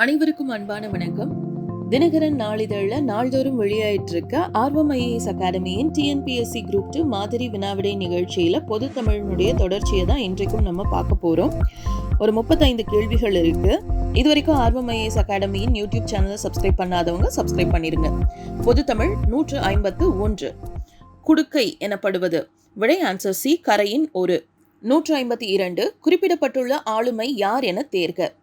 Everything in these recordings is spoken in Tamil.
அனைவருக்கும் அன்பான வணக்கம். தினகரன் நாளிதழில் நாள்தோறும் வெளியாயிட்டிருக்க ஆர்வம் ஐஏஎஸ் அகாடமியின் டிஎன்பிஎஸ்சி குரூப் டூ மாதிரி வினாவிடை நிகழ்ச்சியில் பொது தமிழினுடைய தொடர்ச்சியை தான் இன்றைக்கும் நம்ம பார்க்க போகிறோம் ஒரு முப்பத்தைந்து கேள்விகள் இருக்கு. இது வரைக்கும் ஆர்வம் ஐஏஎஸ் அகாடமியின் யூடியூப் சேனலை சப்ஸ்கிரைப் பண்ணாதவங்க சப்ஸ்கிரைப் பண்ணிருங்க. பொது தமிழ் நூற்று ஐம்பத்து ஒன்று. குடுக்கை எனப்படுவது. விடை ஆன்சர் சி கரையின் ஒரு. நூற்று ஐம்பத்தி இரண்டு. குறிப்பிடப்பட்டுள்ள ஆளுமை யார் என தேர்க.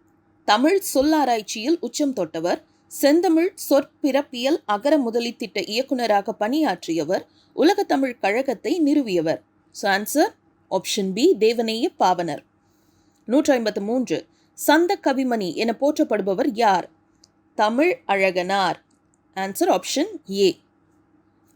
தமிழ் சொல்லாராய்ச்சியில் உச்சம் தொட்டவர் செந்தமிழ் சொற்பிறப்பியல் அகர முதலி திட்ட இயக்குனராக பணியாற்றியவர் உலக தமிழ் கழகத்தை நிறுவியவர். So answer option B Devaneya Pavanar. நூற்றி ஐம்பத்து மூன்று சந்த கவிமணி என போற்றப்படுபவர் யார்? Tamil Azhaganar. Answer option A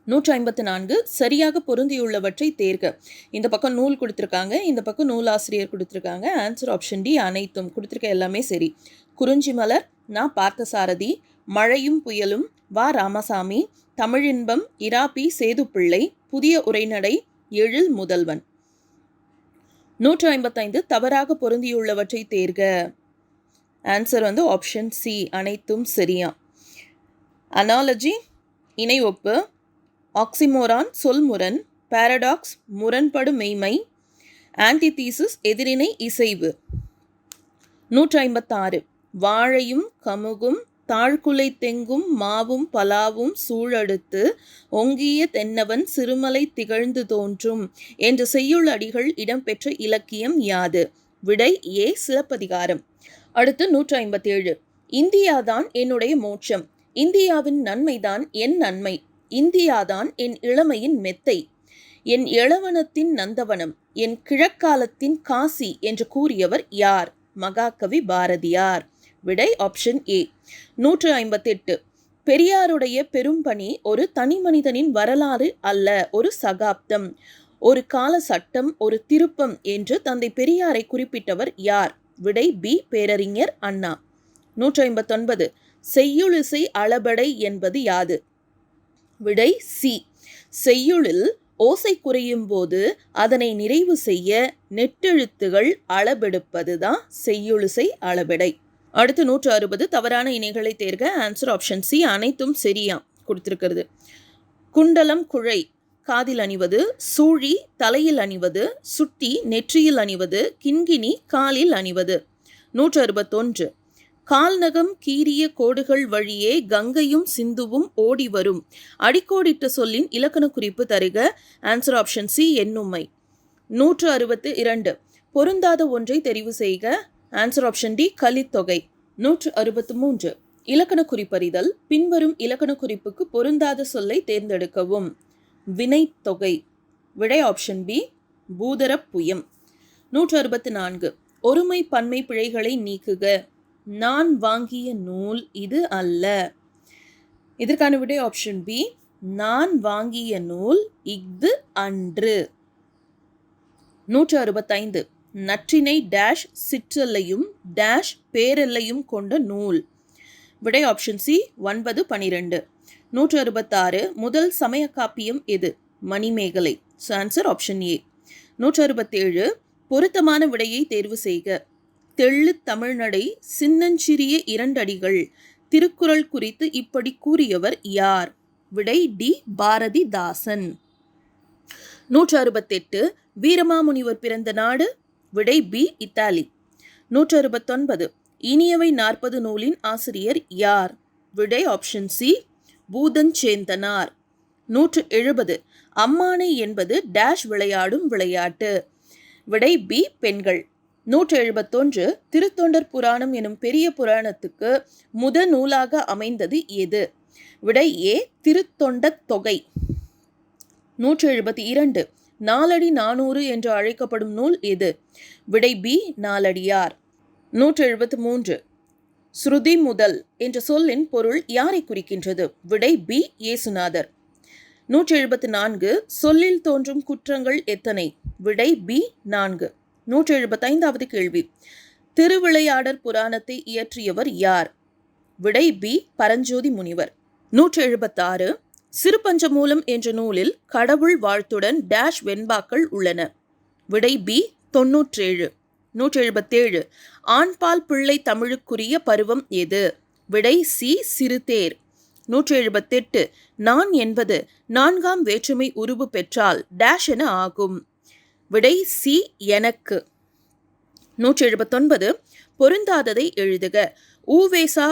நூற்றி ஐம்பத்து நான்கு சரியாக பொருந்தியுள்ளவற்றை தேர்க. இந்த பக்கம் நூல் கொடுத்துருக்காங்க இந்த பக்கம் நூலாசிரியர் கொடுத்துருக்காங்க ஆன்சர் ஆப்ஷன் டி அனைத்தும் கொடுத்துருக்க எல்லாமே சரி. குறிஞ்சி மலர் நான் பார்த்தசாரதி மழையும் புயலும் வா ராமசாமி தமிழின்பம் இராப்பி சேதுப்பிள்ளை புதிய உரைநடை எழில் முதல்வன். நூற்றி ஐம்பத்தைந்து தவறாக பொருந்தியுள்ளவற்றை தேர்க. ஆன்சர் வந்து ஆப்ஷன் சி அனைத்தும் சரியா. அனாலஜி இணை ஒப்பு ஆக்சிமோரான் சொல்முரண் பாரடாக்ஸ் முரண்படு மெய்மை ஆன்டிதீசிஸ் எதிரினை இசைவு. நூற்றி ஐம்பத்தாறு வாழையும் கமுகும் தாழ்குலை தெங்கும் மாவும் பலாவும் சூழடுத்து ஒங்கிய தென்னவன் சிறுமலை திகழ்ந்து தோன்றும் என்ற செய்யுள் அடிகள் இடம்பெற்ற இலக்கியம் யாது. விடை ஏ சிலப்பதிகாரம். அடுத்து நூற்றி ஐம்பத்தேழு இந்தியாதான் என்னுடைய மோட்சம். இந்தியாவின் நன்மைதான் என் நன்மை. இந்தியாதான் என் இளமையின் மெத்தை. என் இளவனத்தின் நந்தவனம் என் கிழக்காலத்தின் காசி என்று கூறியவர் யார்? மகாகவி பாரதியார். விடை ஆப்ஷன் ஏ நூற்று ஐம்பத்தெட்டு. பெரியாருடைய பெரும்பணி ஒரு தனி மனிதனின் வரலாறு அல்ல ஒரு சகாப்தம். ஒரு கால சட்டம் ஒரு திருப்பம் என்று தந்தை பெரியாரை குறிப்பிட்டவர் யார்? விடை பி பேரறிஞர் அண்ணா. நூற்றி ஐம்பத்தொன்பது. செய்யுளிசை அளபடை என்பது யாது? விடை சி. செய்யுளில் ஓசை குறையும் போது அதனை நிறைவு செய்ய நெட்டெழுத்துகள் அளபெடுப்பது தான் செய்யுளிசை அளபெடை அடுத்து நூற்று அறுபது தவறான இணைகளை தேர்க ஆன்சர் ஆப்ஷன் சி அனைத்தும் சரியா கொடுத்துருக்கிறது. குண்டலம் குழை காதில் அணிவது சூழி தலையில் அணிவது சுட்டி நெற்றியில் அணிவது கிண்கிணி காலில் அணிவது. நூற்று அறுபத்தொன்று கால்நகம் கீரிய கோடுகள் வழியே கங்கையும் சிந்துவும் ஓடி வரும். அடிக்கோடிட்ட சொல்லின் இலக்கண குறிப்பு தருக. ஆன்சர் ஆப்ஷன் சி எண்ணுமை. நூற்று அறுபத்து இரண்டு. பொருந்தாத ஒன்றை தெரிவு செய்க. Answer option D Kalithogai. நூற்று அறுபத்து மூன்று. இலக்கண குறிப்பறிதல் பின்வரும் இலக்கண குறிப்புக்கு பொருந்தாத சொல்லை தேர்ந்தெடுக்கவும். வினைத்தொகை. விடை ஆப்ஷன் பி பூதரப்புயம் நூற்று அறுபத்து நான்கு. ஒருமை பன்மை பிழைகளை நீக்குக. நான் வாங்கிய நூல் இது அல்ல. இதற்கான விடை ஆப்ஷன் பி நான் வாங்கிய நூல் இஃது அன்று. நூற்று அறுபத்தைந்து. நற்றினை டேஷ் சிற்றல்லையும் டேஷ் பேரெல்லையும் கொண்ட நூல். விடை ஆப்ஷன் சி ஒன்பது பனிரெண்டு. நூற்று அறுபத்தாறு. முதல் சமய காப்பியம் எது? Manimekalai. So answer option A நூற்று அறுபத்தேழு. பொருத்தமான விடையை தேர்வு செய்க. தெள்ளு தமிழ்நடை சின்னஞ்சிறிய இரண்டடிகள். திருக்குறள் குறித்து இப்படி கூறியவர் யார்? விடை டி. பாரதிதாசன். நூற்று அறுபத்தெட்டு வீரமாமுனிவர் பிறந்த நாடு? விடை பி. இத்தாலி. நூற்று அறுபத்தொன்பது இனியவை நாற்பது நூலின் ஆசிரியர் யார்? விடை ஆப்ஷன் சி. பூதஞ்சேந்தனார். நூற்று எழுபது அம்மானை என்பது டேஷ் விளையாடும் விளையாட்டு. விடை பி. பெண்கள். நூற்றி எழுபத்தொன்று திருத்தொண்டர் புராணம் எனும் பெரிய புராணத்துக்கு முத நூலாக அமைந்தது எது? விடை ஏ திருத்தொண்ட தொகை. நூற்றி எழுபத்தி இரண்டு நாலடி நானூறு என்று அழைக்கப்படும் நூல் எது? விடை பி நாலடியார். நூற்றி எழுபத்தி மூன்று ஸ்ருதி முதல் என்ற சொல்லின் பொருள் யாரை குறிக்கின்றது? விடை பி ஏசுநாதர் நூற்றி எழுபத்தி நான்கு சொல்லில் தோன்றும் குற்றங்கள் எத்தனை? விடை பி நான்கு. நூற்றி எழுபத்தைந்தாவது கேள்வி. திருவிளையாடற் புராணத்தை இயற்றியவர் யார்? விடை பி. பரஞ்சோதி முனிவர். நூற்றி எழுபத்தாறு சிறுபஞ்சமூலம் என்ற நூலில் கடவுள் வாழ்த்துடன் டேஷ் வெண்பாக்கள் உள்ளன. விடை பி. தொன்னூற்றேழு. நூற்றி எழுபத்தேழு ஆண்பால் பிள்ளை தமிழுக்குரிய பருவம் எது? விடை சி. சிறுதேர். நூற்றி எழுபத்தெட்டு நான் என்பது நான்காம் வேற்றுமை உருவு பெற்றால் டேஷ் என ஆகும். விடை சி எனக்கு. நூற்றி எழுபத்தொன்பது பொருந்தாததை எழுதுக. ஊவேசா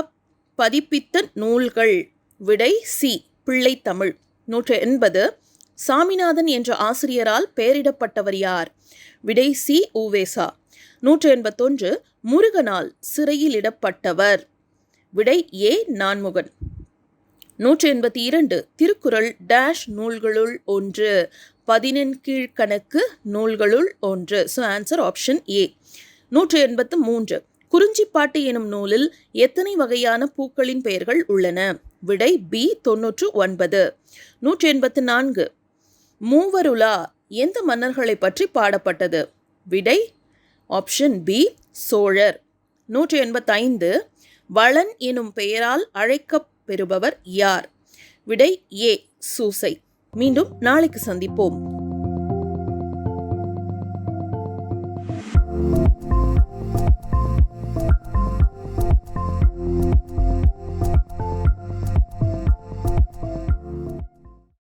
பதிப்பித்த நூல்கள். விடை சி பிள்ளைத்தமிழ். நூற்றி எண்பது சாமிநாதன் என்ற ஆசிரியரால் பெயரிடப்பட்டவர் யார்? விடை சி ஊவேசா. நூற்றி எண்பத்தொன்று முருகனால் சிறையில் இடப்பட்டவர் விடை ஏ நான்முகன். நூற்றி எண்பத்தி இரண்டு திருக்குறள் டேஷ் நூல்களுள் ஒன்று. பதினெண் கீழ்கணக்கு நூல்களுள் ஒன்று. ஸோ ஆன்சர் ஆப்ஷன் ஏ நூற்று எண்பத்து மூன்று. குறிஞ்சிப்பாட்டு எனும் நூலில் எத்தனை வகையான பூக்களின் பெயர்கள் உள்ளன? விடை பி தொன்னூற்று ஒன்பது. நூற்றி எண்பத்து நான்கு. மூவருலா எந்த மன்னர்களை பற்றி பாடப்பட்டது? விடை ஆப்ஷன் பி சோழர். நூற்றி எண்பத்தைந்து வளன் எனும் பெயரால் அழைக்கப் பெறுபவர் யார்? விடை ஏ சூசை. மீண்டும் நாளைக்கு சந்திப்போம்.